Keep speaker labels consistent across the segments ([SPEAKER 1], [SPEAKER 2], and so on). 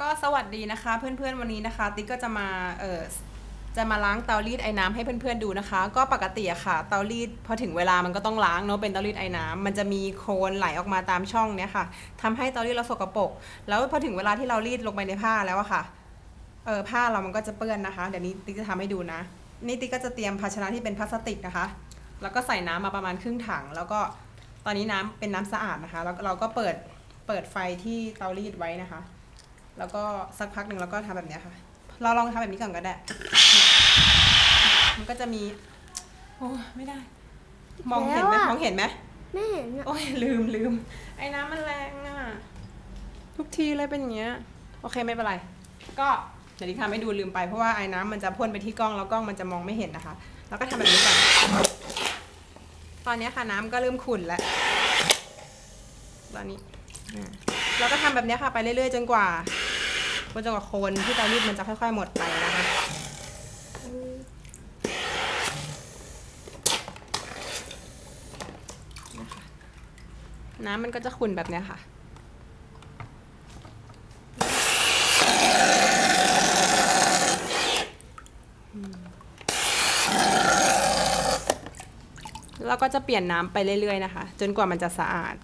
[SPEAKER 1] ก็สวัสดีนะคะ เพื่อนๆวันนี้นะคะ ติ๊กก็จะมาเออจะมาล้างเตารีดไอ้น้ำให้เพื่อนๆดูนะคะ ก็ปกติอะค่ะ เตารีดพอถึงเวลามันก็ต้องล้างเนาะเป็นเตารีดไอ้น้ำมันจะมีโคลนไหลออกมาตามช่องเนี้ยค่ะทำให้เตารีดเราสกปรกแล้วพอถึงเวลาที่เรารีดลงไปในผ้าแล้วอะค่ะเออผ้าเรามันก็จะเปื้อนนะคะ เดี๋ยวนี้ติ๊กจะทำให้ดูนะนี่ติ๊กก็จะเตรียมภาชนะที่เป็นพลาสติกนะคะ แล้วก็ใส่น้ำมาประมาณครึ่งถัง แล้วก็ตอนนี้น้ำเป็นน้ำสะอาดนะคะ แล้วเราก็เปิดเปิดไฟที่เตารีดไว้นะคะ แล้วก็สักพักหนึ่งเราก็ทำแบบเนี้ยค่ะ เราลองทำแบบนี้ก่อนก็ได้ มันก็จะมี โอ้ไม่ได้ มองเห็นไหม
[SPEAKER 2] แล้วอะ
[SPEAKER 1] มองเห็นไหม
[SPEAKER 2] ไม่เห็นอะ
[SPEAKER 1] โอ้ยลืมลืม ไอ้น้ำมันแรงอะ ทุกทีเลยเป็นอย่างเงี้ย โอเคไม่เป็นไร ก็เดี๋ยวดิทำให้ดูลืมไปเพราะว่าไอ้น้ำมันจะพ่นไปที่กล้องแล้วกล้องมันจะมองไม่เห็นนะคะ แล้วก็ทำแบบนี้ก่อน ตอนนี้ค่ะน้ำก็เริ่มขุ่นแล้ว ตอนนี้อ่าเราก็ทำแบบนี้ค่ะไปเรื่อยๆ จนกว่า จนกว่าโคนที่เตารีดมันจะค่อย ๆ หมดไปนะคะน้ำมันก็จะขุ่นแบบเนี้ยค่ะแล้วก็จะเปลี่ยนน้ำไปเรื่อยๆนะคะ จนกว่ามันจะสะอาด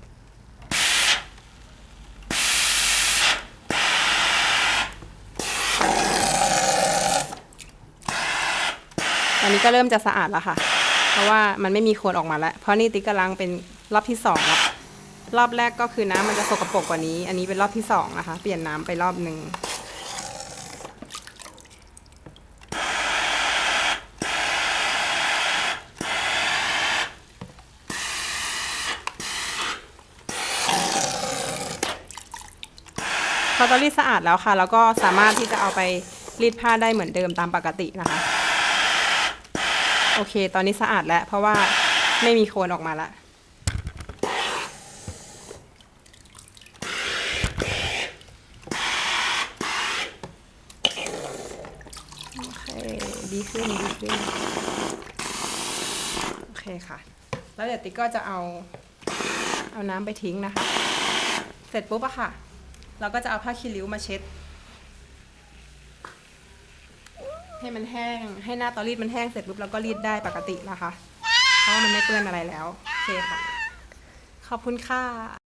[SPEAKER 1] ตอนนี้ก็เริ่มจะสะอาดแล้วค่ะ เพราะว่ามันไม่มีโคลนออกมาแล้ว เพราะนี่ติ๊กกำลังเป็นรอบที่สองแล้วรอบแรกก็คือน้ำมันจะสกปรกกว่านี้ อันนี้เป็นรอบที่สองนะคะ เปลี่ยนน้ำไปรอบหนึ่งพอตารีดสะอาดแล้วค่ะ แล้วก็สามารถที่จะเอาไปรีดผ้าได้เหมือนเดิมตามปกตินะคะ โอเค ตอนนี้สะอาดแล้ว เพราะว่าไม่มีโคลนออกมาล้วโอเค ดีขึ้น ดีขึ้น โอเคค่ะ แล้วเดี๋ยวติ๊กก็จะเอา เอาน้ำไปทิ้งนะคะ เสร็จปุ๊บอะค่ะ เราก็จะเอาผ้าคีริ้วมาเช็ด ให้มันแห้ง ให้หน้าเตอรีดมันแห้งเสร็จปุ๊บเราก็รีดได้ปกตินะคะ เพราะว่ามันไม่เปื้อนอะไรแล้ว โอเคค่ะ ขอบคุณค่ะ